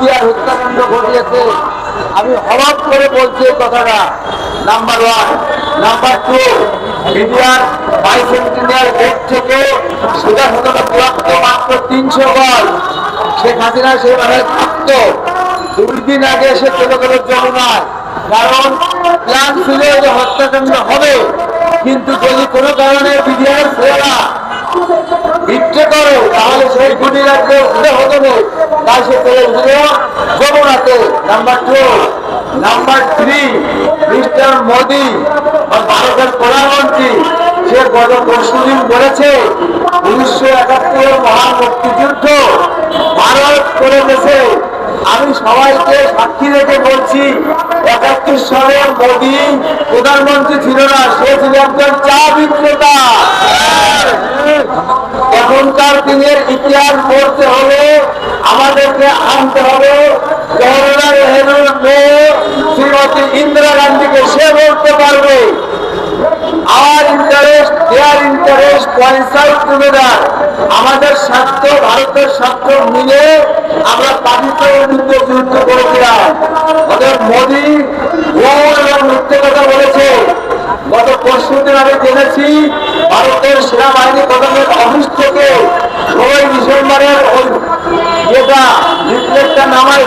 BDR হত্যাকাণ্ড ঘটিয়েছে। আমি হঠাৎ করে বলছি এই কথাটা। Number one number two BDR bicentenary gate থেকে সোজা সোজা দূরত্ব মাত্র তিনশো গজ শেখ হাসিনা সেভাবে থাকতো। দুই দিন আগে এসে চলে গেল যমুনায়। কারণ প্ল্যান ছিল যে হত্যাকাণ্ড হবে। কিন্তু যদি কোনো কারণে বিডিআর ছেলেরা ইচ্ছে করে, তাহলে সেই গুটি রাখতে উঠে হতো তাই সে চলে গেছিল যমুনাতে। Number two number three mister Modi বা ভারতের প্রধানমন্ত্রী। সে গত পরশু দিন বলেছে, উনিশশো একাত্তরের মহান মুক্তিযুদ্ধ ভারত করে গেছে আমি সবাইকে সাক্ষী রেখে বলছি, একাত্তর সালে মোদী প্রধানমন্ত্রী ছিল না, সে ছিল একজন চা বিক্রেতা। এখনকার দিনের ইতিহাস পড়তে হবে আমাদেরকে আনতে হবে। জওয়াহরলাল নেহরুর মেয়ে শ্রীমতী ইন্দিরা গান্ধীকে সে বলতে পারবে। আর ইন্টারেস্ট দেয়ার ইন্টারেস্ট তুলে টুগেদার আমাদের স্বার্থ, ভারতের স্বার্থ মিলে আমরা পাকিস্তানের বিরুদ্ধে যুদ্ধ করেছিলাম। ওদের মোদী মিথ্যে কথা বলেছে। গত পরশু দিন আমি জেনেছি, ভারতের সেনাবাহিনী প্রধানের অফিস থেকে ষোলোই ডিসেম্বরের ওই ইয়েটা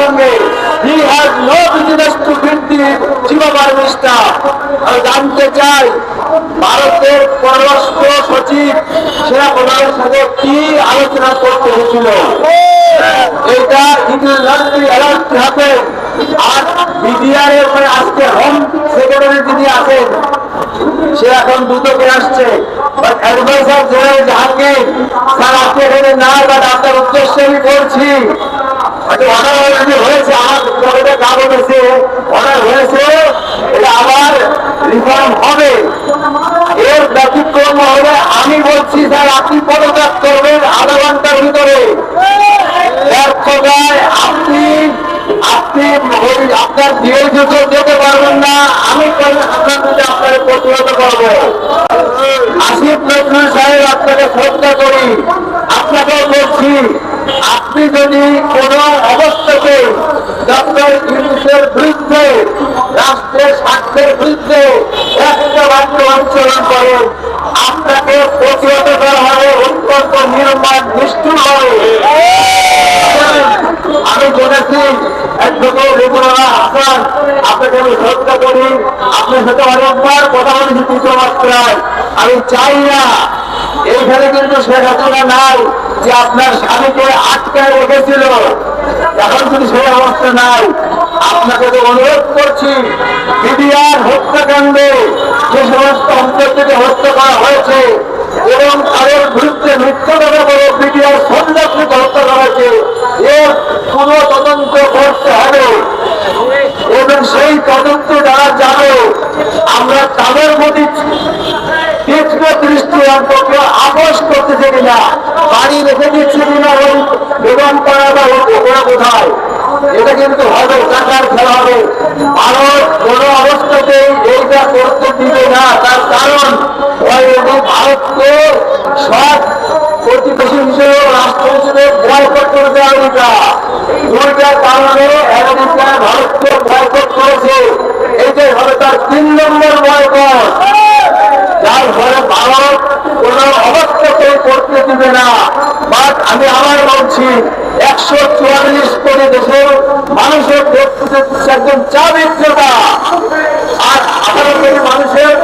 সঙ্গে he has no business to chief of army আমি জানতে চাই, ভারতের পররাষ্ট্র সচিব সেনা প্রধানের সাথে কি আলোচনা করতে হয়েছিল এটা it will not be allowed to happen আর এর মানে আজকে হোম সেক্রেটারি যিনি আছেন, সে এখন দুদকে আসছে। অ্যাডভাইসার জাহাঙ্গীর স্যার আপনি এখানে না, বাট আপনার উদ্দেশ্যে আমি হয়তো অর্ডার অলরেডি হয়েছে আমার আছে অর্ডার হয়েছে, এটা আবার রিফর্ম হবে। এর ব্যতিক্রম হবে আমি বলছি, স্যার, আপনি পদত্যাগ করবেন আধা ঘণ্টার ভিতরে। ব্যর্থতায় আপনি আপনি আপনার বিয়ে যুদ্ধ যেতে পারবেন না। আমি আপনার মধ্যে আপনার প্রতিহত করব। আসিফ নজরুল সাহেব আপনাকে শ্রদ্ধা করি। আপনাকেও বলছি আপনি যদি কোন অবস্থাতে ডক্টর ইউনুসের বিরুদ্ধে, রাষ্ট্রের স্বার্থের বিরুদ্ধে একটা বাক্য করেন আপনাকে প্রতিহত করা হবে অত্যন্ত নির্মাণ নিষ্ঠুর হবে। আমি বলেছি একদম রেগুলার হাসান আপনাকে আমি শ্রদ্ধা করি, আপনার সাথে অনেকবার কথা বলেছি আমি চাই না এইখানে কিন্তু শেখ হাসিনা নাই যে আপনার স্বামীকে আটকায় রেখেছিল। এখন কিন্তু সে অবস্থা নাই, আপনাকে তো অনুরোধ করছি বিডিআর হত্যাকাণ্ডে যে সমস্ত অঞ্চল হত্যা করা হয়েছে, এবং তাদের বিরুদ্ধে মিথ্যা কথা বলে বিডিআর সন্ন্যাসীকে হত্যা করা হয়েছে এর পুরো তদন্ত করতে হবে এবং সেই তদন্ত যারা যাবে আমরা তাদের প্রতি তীক্ষ্ণ দৃষ্টি অন্তকে আপোষ কিনা বাড়ি রেখে দিচ্ছে কিনা ওই বেগম করা বা ওরা কোথায়? এটা কিন্তু হবে, টাকার খেলা হবে। ভারত কোনো অবস্থাতেই এইটা করতে দিবে না। তার কারণ ভারতকে সব প্রতিবেশী হিসেবে রাষ্ট্র হিসেবে বয়কট করেছে আমেরিকা। দুইটার কারণে আমেরিকা ভারতকে বয়কট করেছে। এইটাই হবে তার তিন নম্বর বয়কট যার ফলে ভারত কোন অবস্থাতেই করতে দিবে না বাট আমি বলছি একশো চুয়াল্লিশ কোটি দেশের মানুষের একজন চা বিক্রেতা আর আঠারো কোটি মানুষের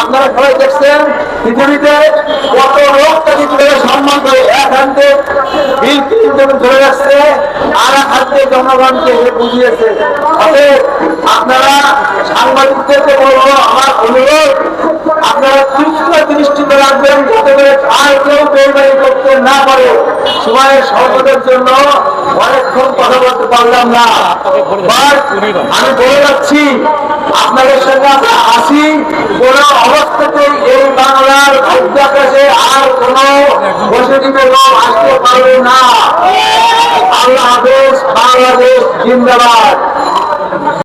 আপনারা দেখছেন কত করে, এক ধরে আর অতএব আপনারা সাংবাদিকদেরকে বলব আমার অনুরোধ আপনারা তীক্ষ্ণ দৃষ্টিতে রাখবেন যাতে করে আর কেউ বেইমানি করতে না পারে সময়ের স্বল্পতার জন্য অনেকক্ষণ কথা বলতে পারলাম না। আমি বলে যাচ্ছি, আপনাদের সঙ্গে আমরা আসি কোন অবস্থাতেই এই বাংলার ভাগ্যাকাশে আর কোন বসে দিবে লোক আসতে পারবে না। আল্লাহ হাফেজ, বাংলাদেশ জিন্দাবাদ।